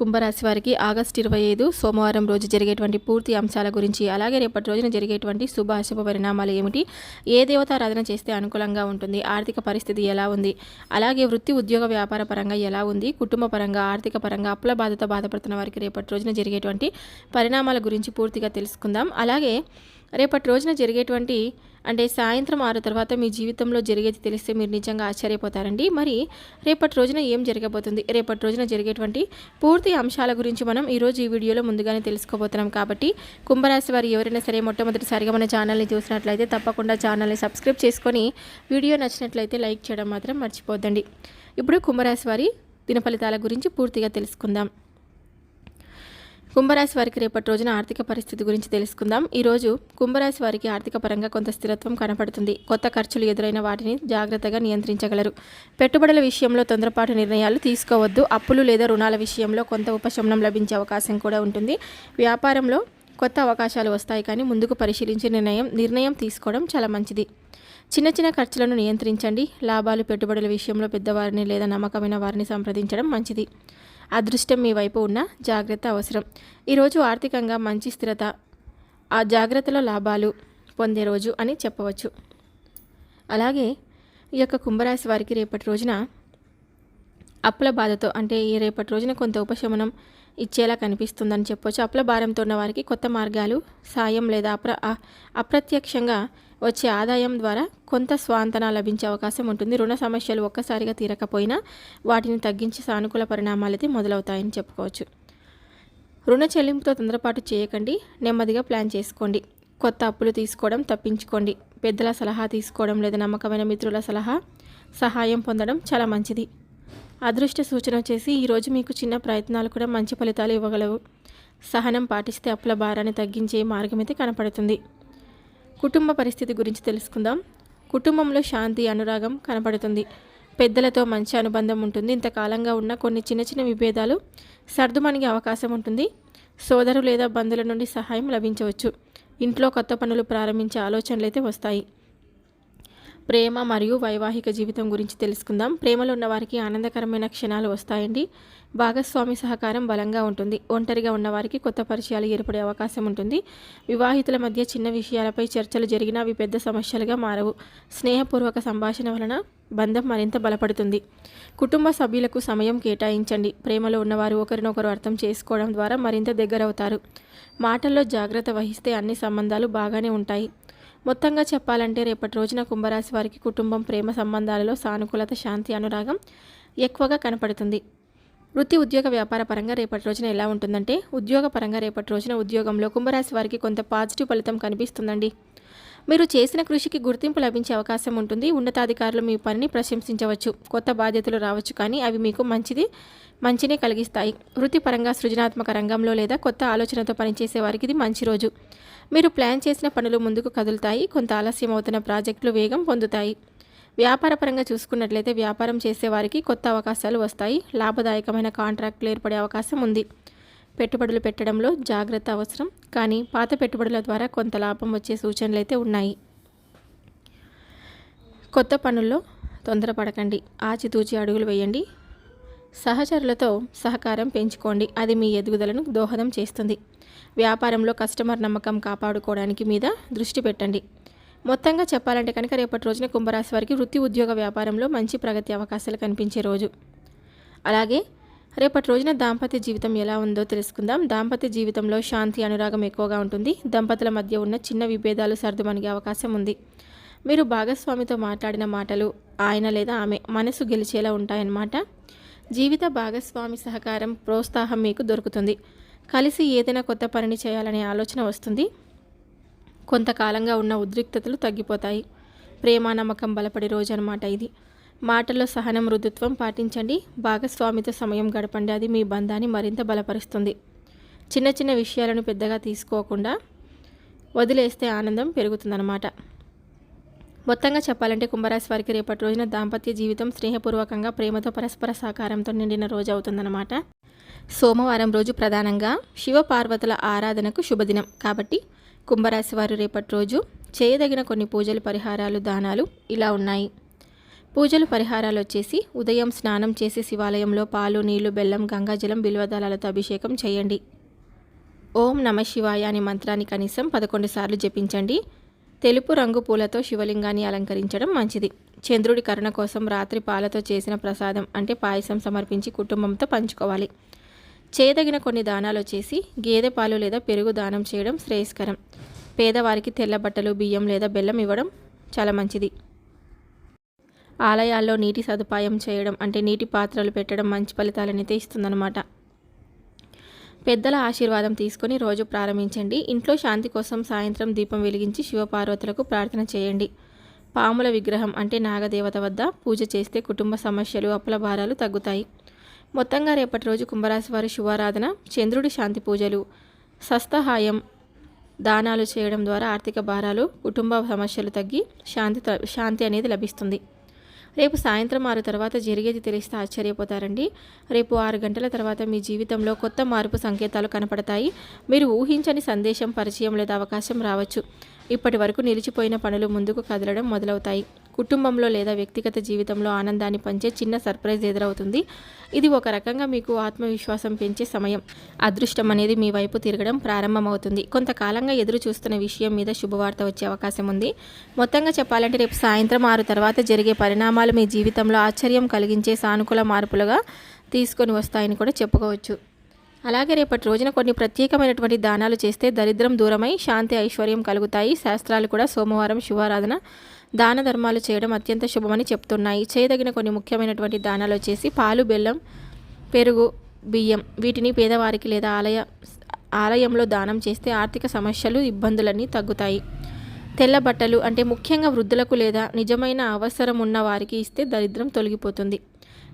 కుంభరాశి వారికి ఆగస్టు ఇరవై ఐదు సోమవారం రోజు జరిగేటువంటి పూర్తి అంశాల గురించి అలాగే రేపటి రోజున జరిగేటువంటి శుభ అశుభ పరిణామాలు ఏమిటి ఏ దేవతారాధన చేస్తే అనుకూలంగా ఉంటుంది ఆర్థిక పరిస్థితి ఎలా ఉంది అలాగే వృత్తి ఉద్యోగ వ్యాపార పరంగా ఎలా ఉంది కుటుంబ పరంగా ఆర్థిక పరంగా అప్పుల బాధతో బాధపడుతున్న వారికి రేపటి రోజున జరిగేటువంటి పరిణామాల గురించి పూర్తిగా తెలుసుకుందాం. అలాగే రేపటి రోజున జరిగేటువంటి అంటే సాయంత్రం ఆరు తర్వాత మీ జీవితంలో జరిగేది తెలిస్తే మీరు నిజంగా ఆశ్చర్యపోతారండి. మరి రేపటి రోజున ఏం జరగబోతుంది? రేపటి రోజున జరిగేటువంటి పూర్తి అంశాల గురించి మనం ఈరోజు ఈ వీడియోలో ముందుగానే తెలుసుకోబోతున్నాం కాబట్టి కుంభరాశి వారు ఎవరైనా సరే మొట్టమొదటిసారిగా మన ఛానల్ని చూసినట్లయితే తప్పకుండా ఛానల్ని సబ్స్క్రైబ్ చేసుకొని వీడియో నచ్చినట్లయితే లైక్ చేయడం మాత్రం మర్చిపోద్దండి. ఇప్పుడు కుంభరాశి వారి దిన ఫలితాల గురించి పూర్తిగా తెలుసుకుందాం. కుంభరాశి వారికి రేపటి రోజున ఆర్థిక పరిస్థితి గురించి తెలుసుకుందాం. ఈరోజు కుంభరాశి వారికి ఆర్థిక పరంగా కొంత స్థిరత్వం కనపడుతుంది. కొత్త ఖర్చులు ఎదురైన వాటిని జాగ్రత్తగా నియంత్రించగలరు. పెట్టుబడుల విషయంలో తొందరపాటు నిర్ణయాలు తీసుకోవద్దు. అప్పులు లేదా రుణాల విషయంలో కొంత ఉపశమనం లభించే అవకాశం కూడా ఉంటుంది. వ్యాపారంలో కొత్త అవకాశాలు వస్తాయి కానీ ముందుకు పరిశీలించి నిర్ణయం నిర్ణయం తీసుకోవడం చాలా మంచిది. చిన్న చిన్న ఖర్చులను నియంత్రించండి. లాభాలు పెట్టుబడుల విషయంలో పెద్దవారిని లేదా నమ్మకమైన వారిని సంప్రదించడం మంచిది. అదృష్టం మీ వైపు ఉన్న జాగ్రత్త అవసరం. ఈరోజు ఆర్థికంగా మంచి స్థిరత ఆ జాగ్రత్తలో లాభాలు పొందే రోజు అని చెప్పవచ్చు. అలాగే ఈ యొక్క కుంభరాశి వారికి రేపటి రోజున అప్పుల బాధతో అంటే ఈ రేపటి రోజున కొంత ఉపశమనం ఇచ్చేలా కనిపిస్తుందని చెప్పొచ్చు. అప్పుల భారంతో ఉన్న వారికి కొత్త మార్గాలు సాయం లేదా అప్ర అప్రత్యక్షంగా వచ్చే ఆదాయం ద్వారా కొంత స్వాంతన లభించే అవకాశం ఉంటుంది. రుణ సమస్యలు ఒక్కసారిగా తీరకపోయినా వాటిని తగ్గించి సానుకూల పరిణామాలైతే మొదలవుతాయని చెప్పుకోవచ్చు. రుణ చెల్లింపుతో తొందరపాటు చేయకండి. నెమ్మదిగా ప్లాన్ చేసుకోండి. కొత్త అప్పులు తీసుకోవడం తప్పించుకోండి. పెద్దల సలహా తీసుకోవడం లేదా నమ్మకమైన మిత్రుల సలహా సహాయం పొందడం చాలా మంచిది. అదృష్ట సూచన వచ్చేసి ఈరోజు మీకు చిన్న ప్రయత్నాలు కూడా మంచి ఫలితాలు ఇవ్వగలవు. సహనం పాటిస్తే అప్పుల భారాన్ని తగ్గించే మార్గం అయితే కనపడుతుంది. కుటుంబ పరిస్థితి గురించి తెలుసుకుందాం. కుటుంబంలో శాంతి అనురాగం కనపడుతుంది. పెద్దలతో మంచి అనుబంధం ఉంటుంది. ఇంతకాలంగా ఉన్న కొన్ని చిన్న చిన్న విభేదాలు సర్దుమణిగే అవకాశం ఉంటుంది. సోదరు లేదా బంధువుల నుండి సహాయం లభించవచ్చు. ఇంట్లో కొత్త పనులు ప్రారంభించే ఆలోచనలు అయితే వస్తాయి. ప్రేమ మరియు వైవాహిక జీవితం గురించి తెలుసుకుందాం. ప్రేమలో ఉన్నవారికి ఆనందకరమైన క్షణాలు వస్తాయండి. భాగస్వామి సహకారం బలంగా ఉంటుంది. ఒంటరిగా ఉన్నవారికి కొత్త పరిచయాలు ఏర్పడే అవకాశం ఉంటుంది. వివాహితుల మధ్య చిన్న విషయాలపై చర్చలు జరిగినా అవి పెద్ద సమస్యలుగా మారవు. స్నేహపూర్వక సంభాషణ వలన బంధం మరింత బలపడుతుంది. కుటుంబ సభ్యులకు సమయం కేటాయించండి. ప్రేమలో ఉన్నవారు ఒకరినొకరు అర్థం చేసుకోవడం ద్వారా మరింత దగ్గరవుతారు. మాటల్లో జాగ్రత్త వహిస్తే అన్ని సంబంధాలు బాగానే ఉంటాయి. మొత్తంగా చెప్పాలంటే రేపటి రోజున కుంభరాశి వారికి కుటుంబం ప్రేమ సంబంధాలలో సానుకూలత శాంతి అనురాగం ఎక్కువగా కనపడుతుంది. వృత్తి ఉద్యోగ వ్యాపార పరంగా రేపటి రోజున ఎలా ఉంటుందంటే ఉద్యోగ పరంగా రేపటి రోజున ఉద్యోగంలో కుంభరాశి వారికి కొంత పాజిటివ్ ఫలితం కనిపిస్తుందండి. మీరు చేసిన కృషికి గుర్తింపు లభించే అవకాశం ఉంటుంది. ఉన్నతాధికారులు మీ పనిని ప్రశంసించవచ్చు. కొత్త బాధ్యతలు రావచ్చు కానీ అవి మీకు మంచిది మంచినే కలిగిస్తాయి. వృత్తిపరంగా సృజనాత్మక రంగంలో లేదా కొత్త ఆలోచనతో పనిచేసే వారికి ఇది మంచి రోజు. మీరు ప్లాన్ చేసిన పనులు ముందుకు కదులుతాయి. కొంత ఆలస్యం అవుతున్న ప్రాజెక్టులు వేగం పొందుతాయి. వ్యాపారపరంగా చూసుకున్నట్లయితే వ్యాపారం చేసేవారికి కొత్త అవకాశాలు వస్తాయి. లాభదాయకమైన కాంట్రాక్టులు ఏర్పడే అవకాశం ఉంది. పెట్టుబడులు పెట్టడంలో జాగ్రత్త అవసరం. కానీ పాత పెట్టుబడుల ద్వారా కొంత లాభం వచ్చే సూచనలు అయితే ఉన్నాయి. కొత్త పనుల్లో తొందరపడకండి. ఆచితూచి అడుగులు వేయండి. సహచరులతో సహకారం పెంచుకోండి. అది మీ ఎదుగుదలను దోహదం చేస్తుంది. వ్యాపారంలో కస్టమర్ నమ్మకం కాపాడుకోవడానికి మీద దృష్టి పెట్టండి. మొత్తంగా చెప్పాలంటే కనుక రేపటి రోజున కుంభరాశి వారికి వృత్తి ఉద్యోగ వ్యాపారంలో మంచి ప్రగతి అవకాశాలు కనిపించే రోజు. అలాగే రేపటి రోజున దాంపత్య జీవితం ఎలా ఉందో తెలుసుకుందాం. దాంపత్య జీవితంలో శాంతి అనురాగం ఎక్కువగా ఉంటుంది. దంపతుల మధ్య ఉన్న చిన్న విభేదాలు సర్దుమణిగే అవకాశం ఉంది. మీరు భాగస్వామితో మాట్లాడిన మాటలు ఆయన లేదా ఆమె మనసు గెలిచేలా ఉంటాయన్నమాట. జీవిత భాగస్వామి సహకారం ప్రోత్సాహం మీకు దొరుకుతుంది. కలిసి ఏదైనా కొత్త పనిని చేయాలనే ఆలోచన వస్తుంది. కొంతకాలంగా ఉన్న ఉద్రిక్తతలు తగ్గిపోతాయి. ప్రేమ నమ్మకం బలపడే రోజు అనమాట ఇది. మాటల్లో సహనం మృదుత్వం పాటించండి. భాగస్వామితో సమయం గడపండి. అది మీ బంధాన్ని మరింత బలపరుస్తుంది. చిన్న చిన్న విషయాలను పెద్దగా తీసుకోకుండా వదిలేస్తే ఆనందం పెరుగుతుందన్నమాట. మొత్తంగా చెప్పాలంటే కుంభరాశి వారికి రేపటి రోజున దాంపత్య జీవితం స్నేహపూర్వకంగా ప్రేమతో పరస్పర సహకారంతో నిండిన రోజు అవుతుందన్నమాట. సోమవారం రోజు ప్రధానంగా శివపార్వతుల ఆరాధనకు శుభదినం. కాబట్టి కుంభరాశి వారు రేపటి రోజు చేయదగిన కొన్ని పూజలు పరిహారాలు దానాలు ఇలా ఉన్నాయి. పూజలు పరిహారాలు వచ్చేసి ఉదయం స్నానం చేసి శివాలయంలో పాలు నీళ్ళు బెల్లం గంగాజలం బిల్వదళాలతో అభిషేకం చేయండి. ఓం నమ శివాయ అనే మంత్రాన్ని కనీసం పదకొండు సార్లు జపించండి. తెలుపు రంగు పూలతో శివలింగాన్ని అలంకరించడం మంచిది. చంద్రుడి కరుణ కోసం రాత్రి పాలతో చేసిన ప్రసాదం అంటే పాయసం సమర్పించి కుటుంబంతో పంచుకోవాలి. చేయదగిన కొన్ని దానాలు వచ్చేసి గేదె పాలు లేదా పెరుగు దానం చేయడం శ్రేయస్కరం. పేదవారికి తెల్ల బట్టలు బియ్యం లేదా బెల్లం ఇవ్వడం చాలా మంచిది. ఆలయాల్లో నీటి సదుపాయం చేయడం అంటే నీటి పాత్రలు పెట్టడం మంచి ఫలితాలనైతే ఇస్తుందన్నమాట. పెద్దల ఆశీర్వాదం తీసుకొని రోజు ప్రారంభించండి. ఇంట్లో శాంతి కోసం సాయంత్రం దీపం వెలిగించి శివపార్వతులకు ప్రార్థన చేయండి. పాముల విగ్రహం అంటే నాగదేవత వద్ద పూజ చేస్తే కుటుంబ సమస్యలు అప్పుల భారాలు తగ్గుతాయి. మొత్తంగా రేపటి రోజు కుంభరాశి వారి శుభారాధన చంద్రుడి శాంతి పూజలు సస్తహాయం దానాలు చేయడం ద్వారా ఆర్థిక భారాలు కుటుంబ సమస్యలు తగ్గి శాంతి శాంతి అనేది లభిస్తుంది. రేపు సాయంత్రం ఆరు తర్వాత జరిగేది తెలిస్తే ఆశ్చర్యపోతారండి. రేపు ఆరు గంటల తర్వాత మీ జీవితంలో కొత్త మార్పు సంకేతాలు కనపడతాయి. మీరు ఊహించని సందేశం పరిచయం లేదా అవకాశం రావచ్చు. ఇప్పటి వరకు నిలిచిపోయిన పనులు ముందుకు కదలడం మొదలవుతాయి. కుటుంబంలో లేదా వ్యక్తిగత జీవితంలో ఆనందాన్ని పంచే చిన్న సర్ప్రైజ్ ఎదురవుతుంది. ఇది ఒక రకంగా మీకు ఆత్మవిశ్వాసం పెంచే సమయం. అదృష్టం అనేది మీ వైపు తిరగడం ప్రారంభమవుతుంది. కొంతకాలంగా ఎదురు చూస్తున్న విషయం మీద శుభవార్త వచ్చే అవకాశం ఉంది. మొత్తంగా చెప్పాలంటే రేపు సాయంత్రం ఆరు తర్వాత జరిగే పరిణామాలు మీ జీవితంలో ఆశ్చర్యం కలిగించే సానుకూల మార్పులుగా తీసుకొని వస్తాయని కూడా చెప్పుకోవచ్చు. అలాగే రేపటి రోజున కొన్ని ప్రత్యేకమైనటువంటి దానాలు చేస్తే దరిద్రం దూరమై శాంతి ఐశ్వర్యం కలుగుతాయి. శాస్త్రాలు కూడా సోమవారం శివారాధన దాన ధర్మాలు చేయడం అత్యంత శుభమని చెప్తున్నాయి. చేయదగిన కొన్ని ముఖ్యమైనటువంటి దానాలు వచ్చేసి పాలు బెల్లం పెరుగు బియ్యం. వీటిని పేదవారికి లేదా ఆలయ ఆలయంలో దానం చేస్తే ఆర్థిక సమస్యలు ఇబ్బందులన్నీ తగ్గుతాయి. తెల్ల బట్టలు అంటే ముఖ్యంగా వృద్ధులకు లేదా నిజమైన అవసరం ఉన్న వారికి ఇస్తే దరిద్రం తొలగిపోతుంది.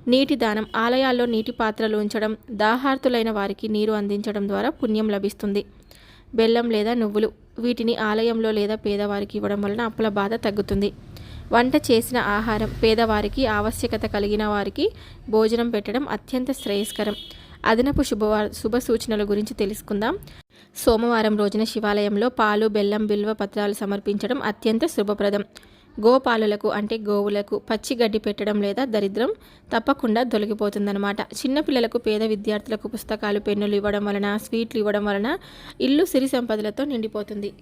నీటి దానం ఆలయాల్లో నీటి పాత్రలు ఉంచడం దాహార్తులైన వారికి నీరు అందించడం ద్వారా పుణ్యం లభిస్తుంది. బెల్లం లేదా నువ్వులు వీటిని ఆలయంలో లేదా పేదవారికి ఇవ్వడం వలన అప్పుల బాధ తగ్గుతుంది. వంట చేసిన ఆహారం పేదవారికి ఆవశ్యకత కలిగిన వారికి భోజనం పెట్టడం అత్యంత శ్రేయస్కరం. అదనపు శుభవా శుభ సూచనల గురించి తెలుసుకుందాం. సోమవారం రోజున శివాలయంలో పాలు బెల్లం బిల్వ పత్రాలు సమర్పించడం అత్యంత శుభప్రదం. గోపాలులకు అంటే గోవులకు పచ్చి గడ్డి పెట్టడం లేదా దరిద్రం తప్పకుండా తొలగిపోతుందన్నమాట. చిన్నపిల్లలకు పేద విద్యార్థులకు పుస్తకాలు పెన్నులు ఇవ్వడం వలన స్వీట్లు ఇవ్వడం వలన ఇల్లు సిరి సంపదలతో నిండిపోతుంది.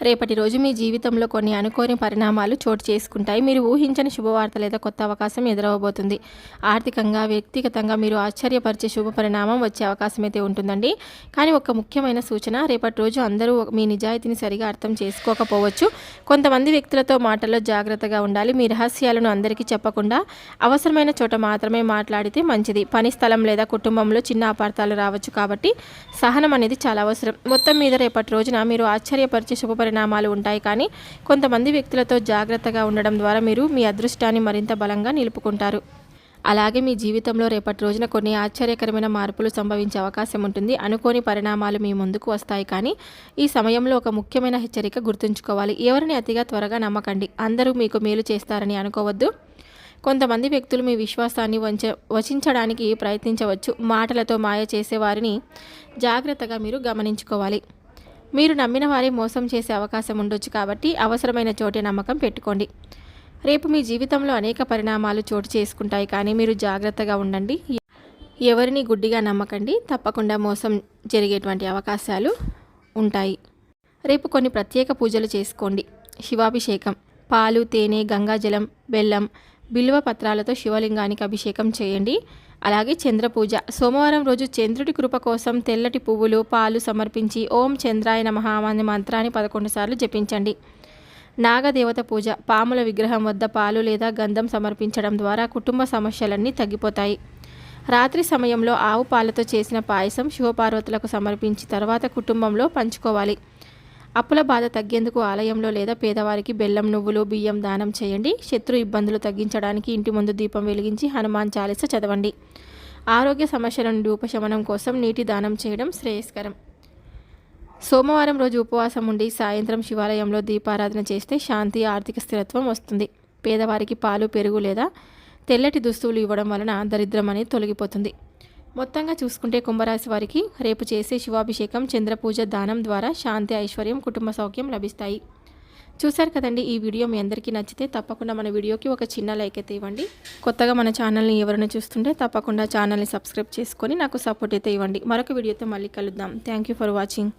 రేపటి రోజు మీ జీవితంలో కొన్ని అనుకోని పరిణామాలు చోటు చేసుకుంటాయి. మీరు ఊహించని శుభవార్త లేదా కొత్త అవకాశం ఎదురవబోతుంది. ఆర్థికంగా వ్యక్తిగతంగా మీరు ఆశ్చర్యపరిచే శుభ పరిణామం వచ్చే అవకాశం అయితే ఉంటుందండి. కానీ ఒక ముఖ్యమైన సూచన రేపటి రోజు అందరూ మీ నిజాయితీని సరిగా అర్థం చేసుకోకపోవచ్చు. కొంతమంది వ్యక్తులతో మాటల్లో జాగ్రత్తగా ఉండాలి. మీ రహస్యాలను అందరికీ చెప్పకుండా అవసరమైన చోట మాత్రమే మాట్లాడితే మంచిది. పని స్థలం లేదా కుటుంబంలో చిన్న అపార్థాలు రావచ్చు కాబట్టి సహనం అనేది చాలా అవసరం. మొత్తం మీద రేపటి రోజున మీరు ఆశ్చర్యపరిచే శుభ పరిణామాలు ఉంటాయి. కానీ కొంతమంది వ్యక్తులతో జాగ్రత్తగా ఉండడం ద్వారా మీరు మీ అదృష్టాన్ని మరింత బలంగా నిలుపుకుంటారు. అలాగే మీ జీవితంలో రేపటి రోజున కొన్ని ఆశ్చర్యకరమైన మార్పులు సంభవించే అవకాశం ఉంటుంది. అనుకోని పరిణామాలు మీ ముందుకు వస్తాయి. కానీ ఈ సమయంలో ఒక ముఖ్యమైన హెచ్చరిక గుర్తుంచుకోవాలి. ఎవరిని అతిగా త్వరగా నమ్మకండి. అందరూ మీకు మేలు చేస్తారని అనుకోవద్దు. కొంతమంది వ్యక్తులు మీ విశ్వాసాన్ని వంచ వచించడానికి ప్రయత్నించవచ్చు. మాటలతో మాయ చేసే వారిని జాగ్రత్తగా మీరు గమనించుకోవాలి. మీరు నమ్మిన వారి మోసం చేసే అవకాశం ఉండొచ్చు కాబట్టి అవసరమైన చోటే నమ్మకం పెట్టుకోండి. రేపు మీ జీవితంలో అనేక పరిణామాలు చోటు చేసుకుంటాయి కానీ మీరు జాగ్రత్తగా ఉండండి. ఎవరిని గుడ్డిగా నమ్మకండి. తప్పకుండా మోసం జరిగేటువంటి అవకాశాలు ఉంటాయి. రేపు కొన్ని ప్రత్యేక పూజలు చేసుకోండి. శివాభిషేకం. పాలు తేనె గంగాజలం బెల్లం బిల్వ పత్రాలతో శివలింగానికి అభిషేకం చేయండి. అలాగే చంద్రపూజ సోమవారం రోజు చంద్రుడి కృప కోసం తెల్లటి పువ్వులు పాలు సమర్పించి ఓం చంద్రాయ నమః అనే మంత్రాన్ని పదకొండు సార్లు జపించండి. నాగదేవత పూజ. పాముల విగ్రహం వద్ద పాలు లేదా గంధం సమర్పించడం ద్వారా కుటుంబ సమస్యలన్నీ తగ్గిపోతాయి. రాత్రి సమయంలో ఆవు పాలతో చేసిన పాయసం శివపార్వతులకు సమర్పించి తర్వాత కుటుంబంలో పంచుకోవాలి. అప్పుల బాధ తగ్గేందుకు ఆలయంలో లేదా పేదవారికి బెల్లం నువ్వులు బియ్యం దానం చేయండి. శత్రు ఇబ్బందులు తగ్గించడానికి ఇంటి ముందు దీపం వెలిగించి హనుమాన్ చాలీస చదవండి. ఆరోగ్య సమస్యల నుండి ఉపశమనం కోసం నీటి దానం చేయడం శ్రేయస్కరం. సోమవారం రోజు ఉపవాసం ఉండి సాయంత్రం శివాలయంలో దీపారాధన చేస్తే శాంతి ఆర్థిక స్థిరత్వం వస్తుంది. పేదవారికి పాలు పెరుగు లేదా తెల్లటి దుస్తువులు ఇవ్వడం వలన దరిద్రం అనేది తొలగిపోతుంది. మొత్తంగా చూసుకుంటే కుంభరాశి వారికి రేపు చేసే శివాభిషేకం చంద్రపూజ దానం ద్వారా శాంతి ఐశ్వర్యం కుటుంబ సౌఖ్యం లభిస్తాయి. చూశారు కదండి ఈ వీడియో మీ అందరికీ నచ్చితే తప్పకుండా మన వీడియోకి ఒక చిన్న లైక్ అయితే ఇవ్వండి. కొత్తగా మన ఛానల్ని ఎవరైనా చూస్తుంటే తప్పకుండా ఛానల్ని సబ్స్క్రైబ్ చేసుకొని నాకు సపోర్ట్ అయితే ఇవ్వండి. మరొక వీడియోతో మళ్ళీ కలుద్దాం. Thank you for watching.